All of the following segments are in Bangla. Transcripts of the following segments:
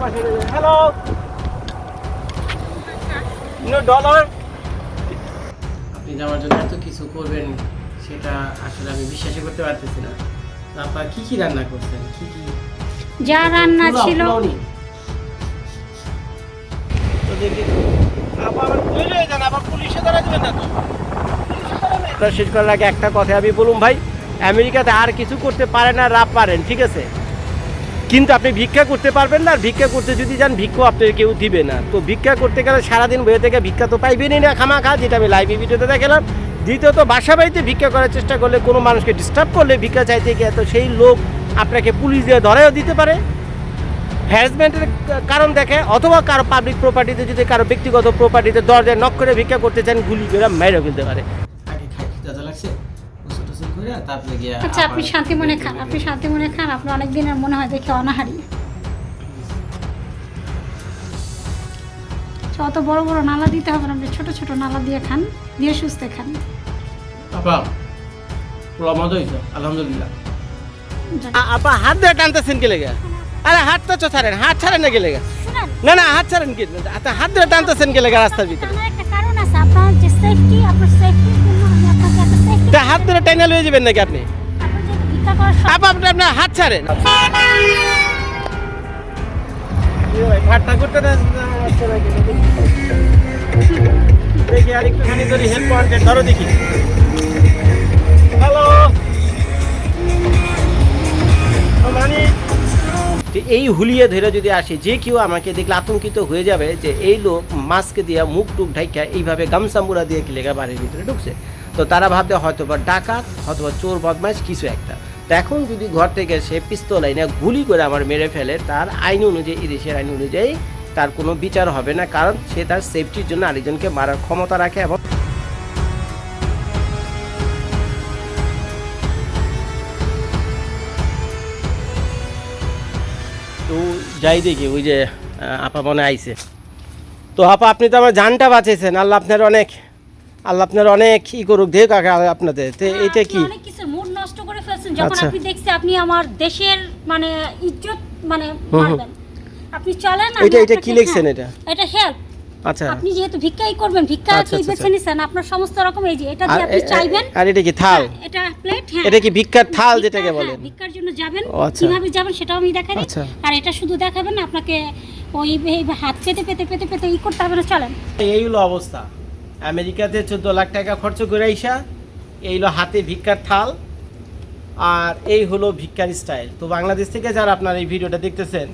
হ্যালো নো ডলার আপনি যে আমার জন্য এত কিছু করবেন সেটা আসলে আমি বিশ্বাসই করতে পারতেছি না। আপনার কি কি রান্না করছেন? কি কি? যা রান্না ছিল। তো দেখি। আবার কই লয়ে যান আবার পুলিশে ধরা দিবেন না তো। তো শেষ করার আগে একটা কথা আমি বলুন ভাই আমেরিকাতে আর কিছু করতে পারে না রাপ পারেন ঠিক আছে? কিন্তু আপনি ভিক্ষা করতে পারবেন না, আর ভিক্ষা করতে যদি যান ভিক্ষা আপনার কেউ দিবে না। তো ভিক্ষা করতে গেলে সারাদিন বয়ে থেকে ভিক্ষা তো পাইবেনই না খামাখা, যেটা আমি লাইভ ভিডিওতে দেখালাম। দ্বিতীয়ত, বাসা বাড়িতে ভিক্ষা করার চেষ্টা করলে কোনো মানুষকে ডিস্টার্ব করলে ভিক্ষা চাইতে গিয়ে তো সেই লোক আপনাকে পুলিশ দিয়ে ধরেও দিতে পারে। হ্যারাসমেন্টের কারণ দেখে, অথবা কারও পাবলিক প্রপার্টিতে যদি কারও ব্যক্তিগত প্রপার্টিতে দরজায় নক করে ভিক্ষা করতে চান, গুলি করে মেরে ফেলতে পারে। করে তারপরে গিয়ে আচ্ছা আপনি শান্তি মনে খান আপনি শান্তি মনে খান আপনার অনেক দিনের মনে হয় দেখে অনাহারি। আচ্ছা, অত বড় বড় নালা দিতে হবে না আপনি ছোট ছোট নালা দিয়ে খান দিয়ে সুস্থে খান। আপা পুরো মজা হয়েছে আলহামদুলিল্লাহ। আপা হাত দিয়ে টানতেছেন কে লেগে? আরে হাত তো ছাড়েন হাত ছাড়েন না কে লেগে? না না হাত ছাড়েন কি? আচ্ছা হাত ধরে টানতেছেন কে লেগে রাস্তার ভিতরে? তা হাত ধরে টেনে লয়ে যাবেন নাকি আপনি? আপা আপনি আপনার হাত ছাড়েন। ঠাট্টা করতে দেখি আর একটুখানি ধরি হেল্প ধরো দেখি। হ্যালো এই হুলিয়ে ধরে যদি আসে যে কেউ আমাকে দেখলে আতঙ্কিত হয়ে যাবে যে এই লোক মাস্কে দিয়ে মুখ টুক ঢাইকা এইভাবে গামসামুরা দিয়ে কি লেগা বাড়ির ভিতরে ঢুকছে? তো তারা ভাবতে হয়তো বা ডাকাত অথবা চোর, বদমাইশ, কিছু একটা। এখন যদি ঘর থেকে সে পিস্তল আইনে গুলি করে আমার মেরে ফেলে, তার আইন অনুযায়ী, এই দেশের আইন অনুযায়ী তার কোনো বিচার হবে না, কারণ সে তার সেফটির জন্য আরেকজনকে মারার ক্ষমতা রাখে এবং তো যাই দেখি, ওই যে আপা মনে আইছে। তো আপা, আপনি তো আমার জানটা বাঁচিয়েছেন, আল্লাহ আপনার অনেক আল্লাহ আপনার অনেক ই করুক দেখ আগে আপনাদের। তো হ্যাঁ, এইটা কি? অনেক কিছুর মুড নষ্ট করে ফেলছেন। যখন আচ্ছা। আপনি দেখছি আপনি আমার দেশের মানে ইজ্জত মানে মারবেন আপনি চলেন এটা এটা কি আপনাকে- লিখছেন হ্যাঁ, এটা? এটা হেল্প আচ্ছা। আপনি যেহেতু ভিক্ষাই করবেন ভিক্ষা আচ্ছা, কি আচ্ছা, বেছে নিছেন আপনার সমস্ত রকম এই যে এটা আর দিয়ে আপনি চাইবেন। আর এটা কি থাল? হ্যাঁ, এটা প্লেট হ্যাঁ। এটা কি ভিক্ষার থাল যেটাকে হ্যাঁ, বলেন? ভিক্ষার জন্য যাবেন আচ্ছা। কীভাবে যাবেন সেটাও আমি দেখাই আচ্ছা। আর এটা শুধু দেখাবেন আপনাকে ওই হাত পেতে পেতে পেতে পেতে ই করতে হবে না চলেন। এই হলো অবস্থা। আমেরিকাতে চোদ্দ লাখ টাকা খরচ করে আইসা, এই হলো হাতে ভিক্ষার থাল, আর এই হলো ভিক্ষার স্টাইল তো বাংলাদেশ থেকে যারা আপনার এই ভিডিওটা দেখতেছেন,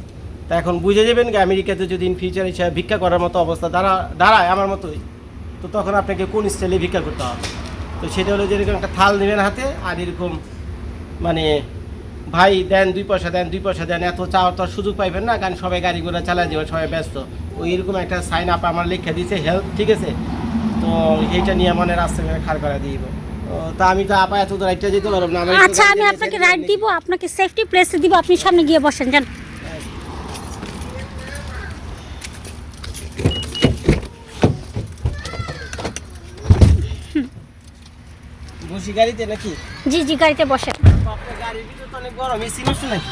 তা এখন বুঝে যাবেন যে আমেরিকাতে যদি ইন ফিউচার হিসাবে ভিক্ষা করার মতো অবস্থা দাঁড়া, দাঁড়ায় আমার মতোই, তো তখন আপনাকে কোন স্টাইলে ভিক্ষা করতে হবে? তো সেটা হলো যেরকম একটা থাল নেবেন হাতে, আর এরকম মানে ভাই দেন দুই পয়সা, দেন দুই পয়সা, দেন এত চাওয়ার তো সুযোগ পাইবেন না, কারণ সবাই গাড়ি ঘোড়া চালায় যাবে সবাই ব্যস্ত। ওই এরকম একটা সাইন আপ আমার লিখে দিয়েছে হেল্প ঠিক আছে? তো এইটা নিয়ে মনে রাস্তা করে খাড় করা দিব। তা আমি তো আপা এত দূর রাইটটা যেতে পারব না আচ্ছা আমি আপনাকে রাইড দিব আপনাকে সেফটি প্লেসে দিব আপনি সামনে গিয়ে বসেন যান। বসি গাড়িতে নাকি? জি জি গাড়িতে বসেন। আপনার গাড়ির ভিতরে তো অনেক গরম এসি নাকি?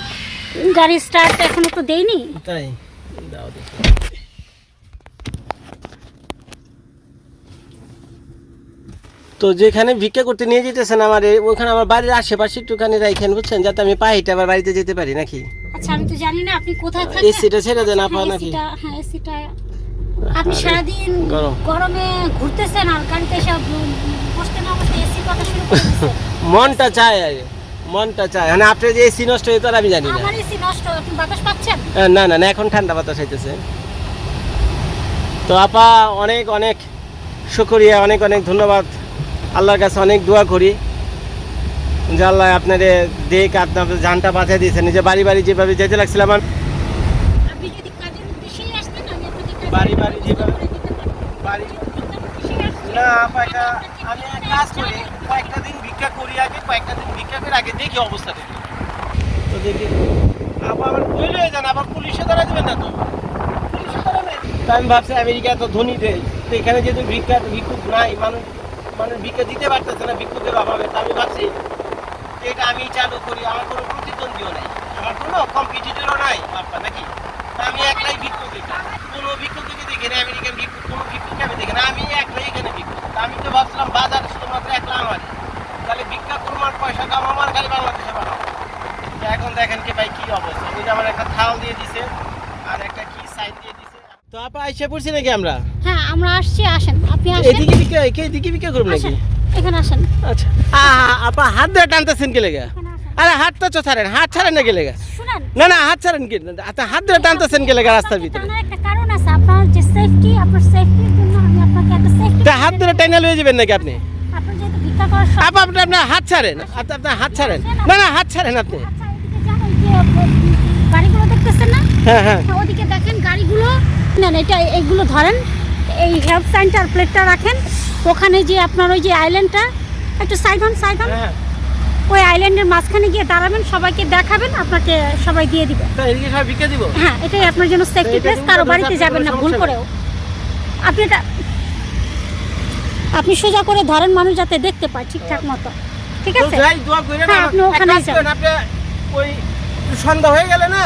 গাড়ির স্টার্ট এখনও তো দেইনি তাই? দাও দেখি। তো যেখানে ভিক্ষা করতে নিয়ে যেতেছেন আমার ওখানে আমার বাড়ির আশেপাশে একটুখানি রাইখেন বুঝছেন? যাতে আমি পাহিটা আবার বাড়িতে যেতে পারি নাকি? আচ্ছা আমি তো জানি না আপনি কোথায় থাকেন? এসিটা ছেড়ে দেন আপা নাকি? হ্যাঁ এসিটা। আপনি সারাদিন গরমে। ঘুরতেছেন আর গাড়িতে সব বসতে না বসতে এসি কথা শুরু মনটা চায় আরে মনটা চায়। মানে আপনার যে এসি নষ্ট হয়ে তো আমি জানি না। আমার এসি নষ্ট আপনি বাতাস পাচ্ছেন? না না না এখন ঠান্ডা বাতাস হইতেছে। তো আপা অনেক অনেক শুকরিয়া অনেক অনেক ধন্যবাদ। আল্লাহর কাছে অনেক দোয়া করি। যে আল্লাহ আপনাদের দেখ আপনার জানটা বাঁচিয়ে দিয়েছেন নিজে বাড়ি বাড়ি যেভাবে যেতে লাগছিলাম আমি আপনি যদি কাজের উদ্দেশ্যেই আসতেন আমি আপনাকে কাজের বাড়ি বাড়ি যেভাবে করে। বাড়ি। না আমি কাজ কয়েকটা দিন ভিক্ষা করি আগে কয়েকটা দিন ভিক্ষা করে আগে দেখি অবস্থা দেখি। তো দেখি। আবার আবার যান আবার পুলিশে ধরা দেবেন না তো। পুলিশে আমি ভাবছি আমেরিকা তো ধনী দেশ তো এখানে যেহেতু ভিক্ষা ভিক্ষুক নাই মানুষ মানে বিকে দিতে পারতেছে না বিক্ষোভের অভাবে, তা আমি ভাবছি এটা আমি চালু করি, আমার কোনো প্রতিদ্বন্দ্বীও নাই। আমার কোনো কম্পিটিটরও নাই, বাপ্পা, নাকি? আমি একলাই ভিক্ষুক কোনো ভিক্ষুককে দেখি না আমেরিকান বিক্ষোভ কোনো ভিক্ষুককে আমি দেখি না, আমি একলাই এখানে বিক্ষোভ আমি তো ভাবছিলাম বাজার শুধুমাত্র একলা আমার। তাহলে বিক্ষা করবার পয়সা কাম আমার খালি বাংলাদেশে বানাও এখন দেখেন কি ভাই, কি অবস্থা। ওই আমার একটা থাল দিয়ে দিছে, আর একটা কি সাইড দিয়ে দিছে। তো আপা, আইসা পড়ছি নাকি আমরা? হ্যাঁ আমরা আসছি, আসেন। আপনি আসেন। এদিকে এদিকে করব নাকি? এখানে আসেন। আচ্ছা। আপা হাত ধরে টানতেছেন কে লেগে? আরে হাত তো ছাড়েন হাত ছাড়েন না কে লেগে? না না হাত ছাড়েন কি? আচ্ছা হাত ধরে টানতেছেন কে লেগে রাস্তার ভিতরে? একটা কারণ আছে। আপনার যে সেফটি আপনার সেফটির জন্য আমি আপনাকে একটা সেফটি হাত ধরে টাইনা লয়ে যাবেন নাকি আপনি? আপা আপনি আপনার হাত ছাড়েন। আচ্ছা আপনার হাত ছাড়েন। না না হাত ছাড়েন আপনি। আচ্ছা এদিকে গাড়িগুলো দেখতেছেন না? হ্যাঁ হ্যাঁ। হ্যাঁ, ওদিকে দেখেন গাড়িগুলো। নেন এটা এইগুলো ধরেন। এই হেল্প সাইনটার প্লেটটা রাখেন। ওখানে যে আপনার ওই যে আইল্যান্ডটা একটু সাইড হন সাইড হন। হ্যাঁ। ওই আইল্যান্ডের মাঝখানে গিয়ে দাঁড়াবেন সবাইকে দেখাবেন আপনাকে সবাই দিয়ে দিবে। হ্যাঁ এটাই আপনার জন্য সেফটি প্লেস কারও বাড়িতে যাবেন না ভুল করেও। আপনি এটা আপনি সোজা করে ধরেন মানুষ যাতে দেখতে পায় ঠিকঠাক মতো। ঠিক আছে? হ্যাঁ, আপনি আপনি ওই সন্ধ্যা হয়ে গেলে না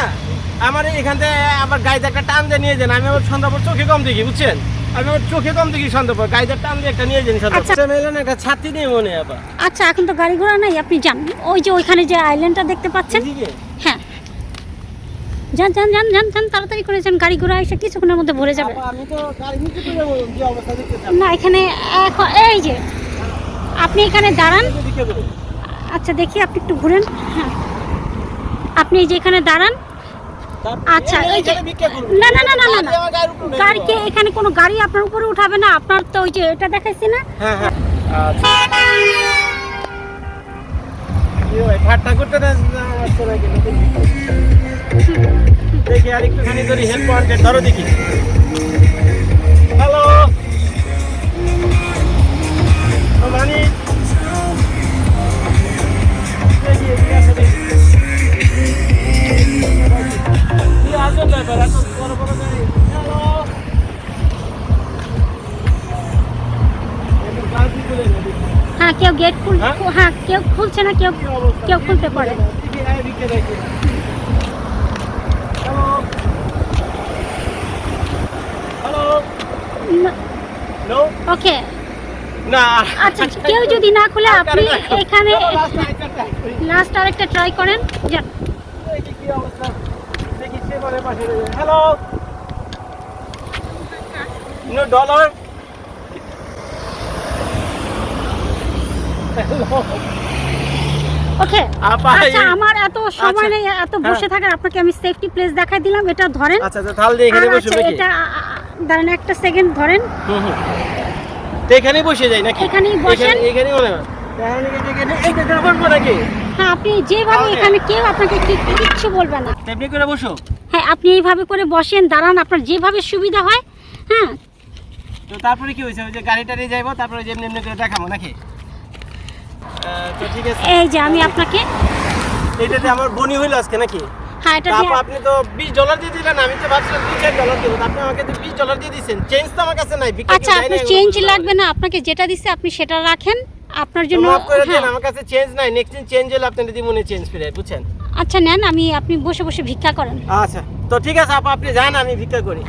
আমার এখান থেকে আবার গাড়িতে একটা টান দিয়ে নিয়ে যান আমি আবার সন্ধ্যা পর চোখে কম দেখি বুঝছেন? আমি আবার চোখে কম দেখি সন্ধ্যা পর গাড়িতে টান দিয়ে একটা নিয়ে যান সন্ধ্যা আচ্ছা। পর মেলে না একটা ছাতি নিয়ে মনে আবার। আচ্ছা এখন তো গাড়ি ঘোড়া নাই আপনি যান। ওই যে ওইখানে যে আইল্যান্ডটা দেখতে পাচ্ছেন? হ্যাঁ। যান যান যান যান যান তাড়াতাড়ি করে যান গাড়ি ঘোড়া এসে কিছুক্ষণের মধ্যে ভরে যাবে। আমি তো গাড়ি নিচে যে অবস্থা না এখানে এই যে আপনি এখানে দাঁড়ান। আচ্ছা দেখি আপনি একটু ঘুরেন। হ্যাঁ। আপনি এই যে এখানে দাঁড়ান। আচ্ছা এই যে। না না না না না গাড়িকে এখানে কোনো গাড়ি আপনার উপরে উঠাবে না আপনার তো ওই যে এটা দেখাইছি না? হ্যাঁ হ্যাঁ। আচ্ছা? দেখি। আর একটুখানি ধরি হেল্প করতে ধরো দেখি। হ্যাঁ কেউ গেট খুল হ্যাঁ? হ্যাঁ কেউ খুলছে না কেউ কেউ খুলতে পারে? ওকে না আচ্ছা কেউ যদি না খুলে আপনি এখানে। লাস্ট আরেকটা ট্রাই করেন যান কি অবস্থা। দেখি সে বলে পাশে রয়েছে। Hello? No dollar? Hello? ওকে আচ্ছা আমার এত সময় আচ্ছা। নেই এত বসে হ্যাঁ। থাকার আপনাকে আমি সেফটি প্লেস দেখাই দিলাম এটা ধরেন আচ্ছা আচ্ছা তাহলে এখানে বসে আচ্ছা নাকি এটা দাঁড়ান একটা সেকেন্ড ধরেন হুম হুম তো এখানেই বসে যাই নাকি এখানেই বসেন। এখানেই মনে হয় হ্যাঁ আপনি যেভাবে এখানে কেউ আপনাকে কিচ্ছু বলবে না তেমনি করে বসো হ্যাঁ আপনি এইভাবে করে বসেন দাঁড়ান আপনার যেভাবে সুবিধা হয় হ্যাঁ। তো তারপরে কি হয়েছে? ওই যে গাড়ি টাড়ি যাইবো তারপরে যে এমনি করে দেখাবো নাকি? তো ঠিক আছে। এই যে আমি আপনাকে এইটাতে আমার বনি হইল আজকে নাকি? হ্যাঁ এটা দিয়ে আপনি তো বিশ ডলার দিয়ে দিলেন আমি তো ভাবছিলাম দুই চার ডলার দেবো। আপনি আমাকে তো বিশ ডলার দিয়ে দিচ্ছেন চেঞ্জ তো আমার কাছে নাই আচ্ছা আপনার চেঞ্জ লাগবে না আপনাকে যেটা দিচ্ছে আপনি সেটা রাখেন। আপনার জন্য মাফ করে দেন হ্যাঁ আমার কাছে চেঞ্জ নাই। নেক্সট দিন চেঞ্জ হলে আপনি যদি মনে চেঞ্জ ফিরে বুঝছেন? আচ্ছা নেন, আমি, আপনি বসে বসে ভিক্ষা করেন। আচ্ছা তো ঠিক আছে, আপা, আপনি যান, আমি ভিক্ষা করি।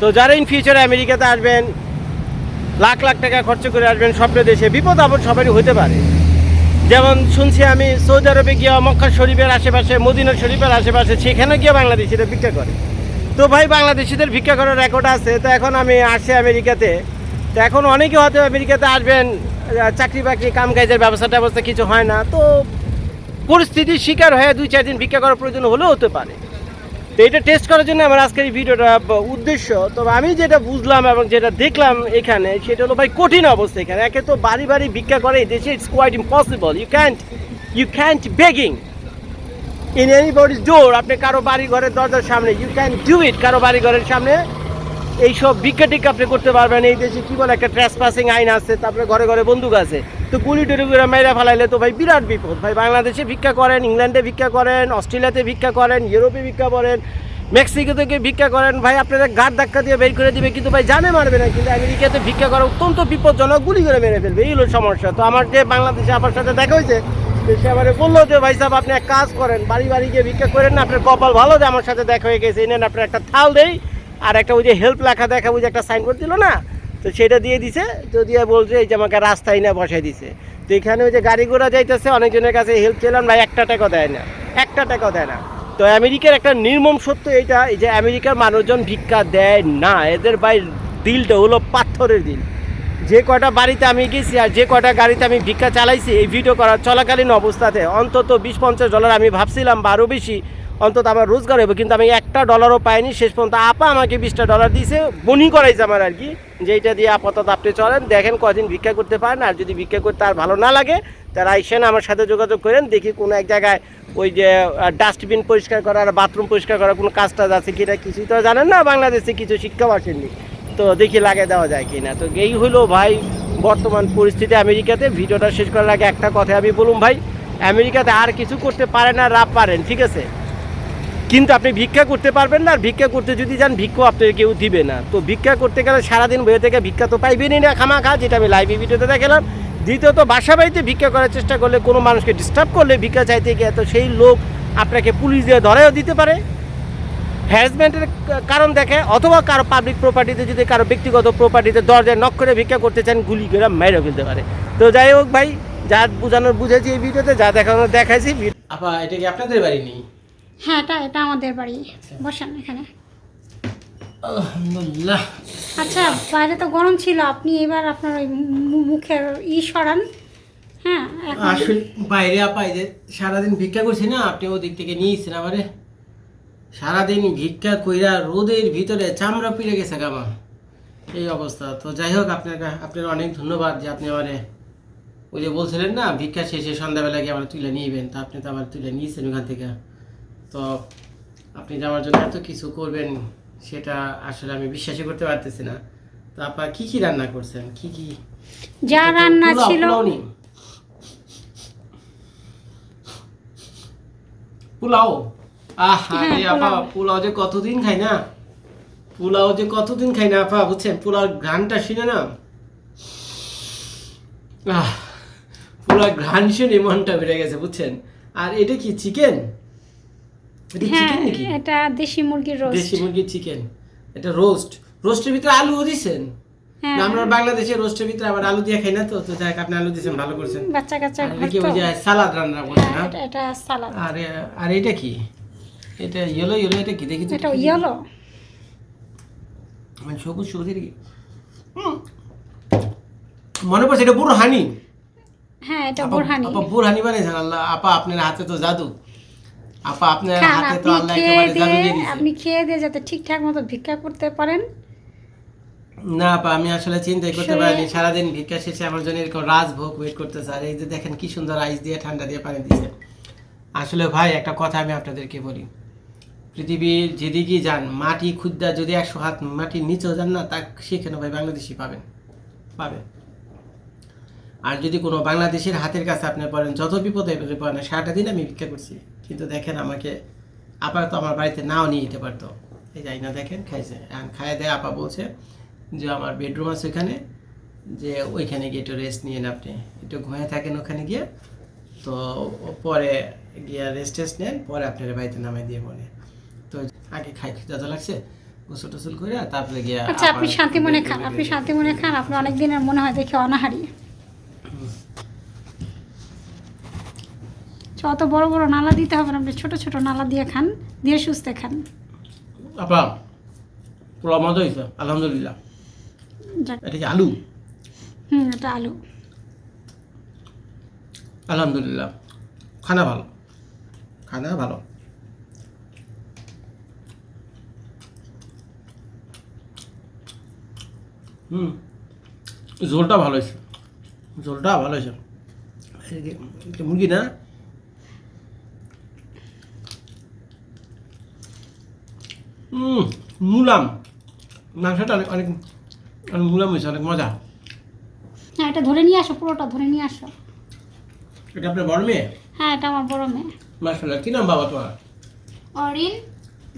তো যারা ইন ফিউচারে আমেরিকাতে আসবেন, লাখ লাখ টাকা খরচ করে আসবেন, স্বপ্ন দেশে, বিপদ আপদ সবারই হতে পারে। যেমন শুনছি আমি, সৌদি আরবে গিয়ে মক্কা শরীফের আশেপাশে, মদিনা শরীফের আশেপাশে, সেখানে গিয়ে বাংলাদেশিরা ভিক্ষা করে। তো ভাই, বাংলাদেশিদের ভিক্ষা করার রেকর্ড আছে, তো এখন আমি আসছি আমেরিকাতে। তো এখন অনেকে হয়তো আমেরিকাতে আসবেন চাকরি বাকরি কাম কাজের ব্যবস্থা ট্যাবস্থা কিছু হয় না, তো পরিস্থিতির শিকার হয়ে দুই চার দিন ভিক্ষা করার প্রয়োজন হলেও হতে পারে। তো এটা টেস্ট করার জন্য আমার আজকের এই ভিডিওটা উদ্দেশ্য। তবে আমি যেটা বুঝলাম এবং যেটা দেখলাম এখানে, সেটা হলো ভাই কঠিন অবস্থা এখানে। একে তো বাড়ি বাড়ি ভিক্ষা করে দেশে it's quite impossible you can't you can't begging in any body's door আপনি কারও বাড়ি ঘরের দরজার সামনে ইউ ক্যান ডু ইট কারও বাড়ি ঘরের সামনে এইসব ভিক্ষা টিক্ষা আপনি করতে পারবেন এই দেশে কী বলে একটা ট্রেস পাসিং আইন আছে, তারপরে ঘরে ঘরে বন্দুক আছে। তো গুলি টুলি করে ফেলাইলে তো ভাই বিরাট বিপদ। ভাই বাংলাদেশে ভিক্ষা করেন, ইংল্যান্ডে ভিক্ষা করেন, অস্ট্রেলিয়াতে ভিক্ষা করেন, ইউরোপে ভিক্ষা করেন মেক্সিকো থেকে ভিক্ষা করেন, ভাই আপনাদের গাড় ধাক্কা দিয়ে বের করে দিবে, কিন্তু ভাই জানে মারবে না, কিন্তু আমেরিকাতে ভিক্ষা করা অত্যন্ত বিপজ্জনক, গুলি করে মেরে ফেলবে, এই হলো সমস্যা। তো আমার যে বাংলাদেশে আপনার সাথে দেখা হয়েছে, সে আমারে বলল যে, ভাই সাহেব, আপনি এক কাজ করেন, বাড়ি বাড়ি গিয়ে ভিক্ষা করেন না, আপনার কপাল ভালো যে আমার সাথে দেখা হয়ে গেছে, এই নেন, আপনার একটা থাল দেই, আর একটা ওই যে হেল্প লেখা দেখা, ওই যে একটা সাইনবোর্ড দিল না তো সেটা দিয়ে দিছে তো দিয়ে বলছে এই যে আমাকে রাস্তায় না বসাই দিছে। তো এখানে ওই যে গাড়ি ঘোড়া যাইতেছে, অনেকজনের কাছে হেল্প ছিলাম ভাই একটা টাকা দেয় না, একটা টাকা দেয় না। তো আমেরিকার একটা নির্মম সত্য এইটা, এই যে আমেরিকার মানুষজন ভিক্ষা দেয় না, এদের ভাই দিলটা হলো পাথরের দিল যে কয়টা বাড়িতে আমি গেছি আর যে কয়টা গাড়িতে আমি ভিক্ষা চালাইছি, এই ভিডিও করার চলাকালীন অবস্থাতে অন্তত বিশ পঞ্চাশ ডলার আমি ভাবছিলাম বা আরও বেশি অন্তত আমার রোজগার হবে কিন্তু আমি একটা ডলারও পাইনি, শেষ পর্যন্ত আপা আমাকে বিশটা ডলার দিয়েছে বনি করাইছে আমার আর কি। যে এটা দিয়ে আপাতত আপনি চলেন, দেখেন কদিন ভিক্ষা করতে পারেন, আর যদি ভিক্ষা করতে আর ভালো না লাগে তারা আইসেন আমার সাথে যোগাযোগ করেন, দেখি কোনো এক জায়গায় ওই যে ডাস্টবিন পরিষ্কার করা, আর বাথরুম পরিষ্কার করা, কোনো কাজ টাজ আছে কিনা কিছুই তো জানেন না, বাংলাদেশে কিছু শিক্ষাও আসেননি। তো দেখি লাগে দেওয়া যায় কিনা। তো এই হলো ভাই বর্তমান পরিস্থিতি আমেরিকাতে। ভিডিওটা শেষ করার আগে একটা কথা আমি বলুন ভাই, আমেরিকাতে আর কিছু করতে পারে না রাপ পারেন, ঠিক আছে? কিন্তু আপনি ভিক্ষা করতে পারবেন না, আর ভিক্ষা করতে যদি যান ভিক্ষা আপনাকে কেউ দিবে না। তো ভিক্ষা করতে গেলে সারাদিন বইয়ে থেকে ভিক্ষা তো পাইবেনই না খামা খা যেটা আমি লাইভ ভিডিওতে দেখালাম। দ্বিতীয়ত, বাসা বাড়িতে ভিক্ষা করার চেষ্টা করলে কোনো মানুষকে ডিস্টার্ব করলে ভিক্ষা চাইতে গিয়ে তো সেই লোক আপনাকে পুলিশ দিয়ে ধরেও দিতে পারে। হ্যারাসমেন্টের কারণ দেখে, অথবা কারও পাবলিক প্রপার্টিতে যদি কারও ব্যক্তিগত প্রপার্টিতে দরজায় নক করে ভিক্ষা করতে চান, গুলি করে মেরে ফেলতে পারে। তো যাই হোক ভাই, যা বোঝানোর বুঝেছি এই ভিডিওতে, যা দেখানোর দেখাইছি আপা, এটা কি আপনাদের বাড়ি নেই? হ্যাঁ এটা এটা আমাদের বাড়ি। বসেন এখানে। আলহামদুলিল্লাহ। আচ্ছা বাইরে তো গরম ছিল আপনি এবার আপনার ওই মুখের ই সরান। হ্যাঁ আসলে বাইরে আপা যে সারাদিন ভিক্ষা করছি না আপনি ওদিক থেকে নিয়েছেন আমারে। সারাদিন ভিক্ষা কইরা রোদের ভিতরে চামড়া পিড়ে গেছে গামা এই অবস্থা। তো যাই হোক আপনার আপনার অনেক ধন্যবাদ যে আপনি আমারে ওই যে বলছিলেন না ভিক্ষা শেষে সন্ধ্যাবেলা গিয়ে আমার তুলে নিয়েবেন তা আপনি তো আমার তুলে নিয়েছেন ওখান থেকে। তো আপনি যে আমার জন্য এত কিছু করবেন সেটা আসলে আমি বিশ্বাসই করতে পারতেছি না। তো আপনার কি কি রান্না করছেন? কি কি? যা রান্না ছিল। পোলাও? আহ হ্যাঁ, আরে আপা পোলাও। যে কতদিন খাই না? পোলাও যে কতদিন খাই না আপা বুঝছেন? পোলাও ঘ্রানটা শুনে না? আহ পোলাও ঘ্রান শুনে মনটা বেড়ে গেছে বুঝছেন? আর এটা কি চিকেন? হ্যাঁ এটা দেশি মুরগির রোস্ট দেশি মুরগির চিকেন এটা রোস্ট রোস্টের ভিতরে আলুও দিছেন? হ্যাঁ। আমরা বাংলাদেশে রোস্টের ভিতরে আবার আলু দিয়ে খাই না তো তো আপনি আলু দিয়েছেন ভালো করছেন। বাচ্চা কাচ্চা কি ওই যে সালাদ রান্না হ্যাঁ না? এটা- সালাদ। আর আর এটা কি? এটা ইয়েলো ইয়েলো এটা কি? দেখি এটা ইয়েলো মানে সবুজ সবুজ কি? মনে পড়ছে এটা বুড়ো হানি হ্যাঁ এটা আপা বোরহানি। আপা বুড়ো হানি বানিয়েছেন আল্লাহ আপা আপনার হাতে তো জাদু। আপা আপনার হাতে তো আপনি আল্লাহ খেয়ে একেবারে জাদু দিয়ে দিয়ে দিয়েছে আপনি খেয়ে দিয়ে যাতে ঠিকঠাক মতো ভিক্ষা করতে পারেন। না আপা আমি আসলে চিন্তাই করতে পারিনি। সারাদিন ভিক্ষা শেষে আমার জন্য এরকম রাজভোগ ওয়েট করতেছে। আর এই যে দেখেন কি সুন্দর আইস দিয়ে ঠান্ডা দিয়ে পানি দিয়েছে আসলে ভাই একটা কথা আমি আপনাদেরকে বলি। পৃথিবীর যেদিকেই যান মাটি ক্ষুদ্রা যদি একশো হাত মাটির নিচেও যান না তা সেখানে ভাই বাংলাদেশি পাবেন। পাবেন। আর যদি কোনো বাংলাদেশের হাতের কাছে আপনি পড়েন যত বিপদে বিপদে পড়েন সারাটা দিন আমি ভিক্ষা করছি। কিন্তু দেখেন আমাকে আপাতত আমার বাড়িতে নাও নিয়ে যেতে পারতো। এই যাই না দেখেন খাইছে। খাইয়ে দেয় আপা বলছে যে আমার বেডরুম আছে ওইখানে যে ওইখানে গিয়ে একটু রেস্ট নিয়ে আপনি। একটু ঘুমিয়ে থাকেন ওখানে গিয়ে। তো পরে গিয়ে রেস্ট টেস্ট নেন পরে আপনার বাড়িতে নামাই দিয়ে বলে। তো আগে খাই যত লাগছে গোসল টোসল করে তারপরে গিয়ে আচ্ছা আপনি শান্তি মনে খান আপনি শান্তি মনে খান আপনি অনেক দিনের মনে হয় দেখে অনাহারি। অত বড় বড় নালা দিতে হবে না আপনি ছোট ছোট নালা দিয়ে খান দিয়ে সুস্থে খান। আপা পুরো মজা হয়েছে আলহামদুলিল্লাহ। এটা কি আলু? হুম এটা আলু। আলহামদুলিল্লাহ। খানা ভালো। খানা ভালো। হুম ঝোলটা ভালো হয়েছে। ঝোলটা ভালো হয়েছে। মুরগি না? মুলাম। মাংসটা অনেক অনেক অনেক মুলাম হয়েছে অনেক মজা। হ্যাঁ এটা ধরে নিয়ে আসো পুরোটা ধরে নিয়ে আসো। এটা আপনার বড় মেয়ে? হ্যাঁ এটা আমার বড় মেয়ে। মার্শাল্লাহ কি নাম বাবা তোমার? অরিন।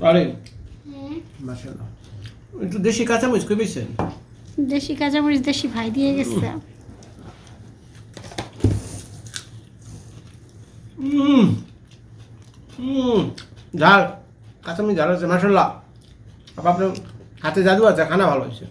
আরে মার্শাল্লাহ একটু দেশি কাঁচামরিচ কই বেছেন দেশি কাঁচামরিচ দেশি ভাই দিয়ে গেছে। হুম হুম। ঝাল। কাঁচামরিচ ঝাল আছে মার্শাল্লাহ আপনার হাতে জাদু আছে খানা ভালো হয়েছে।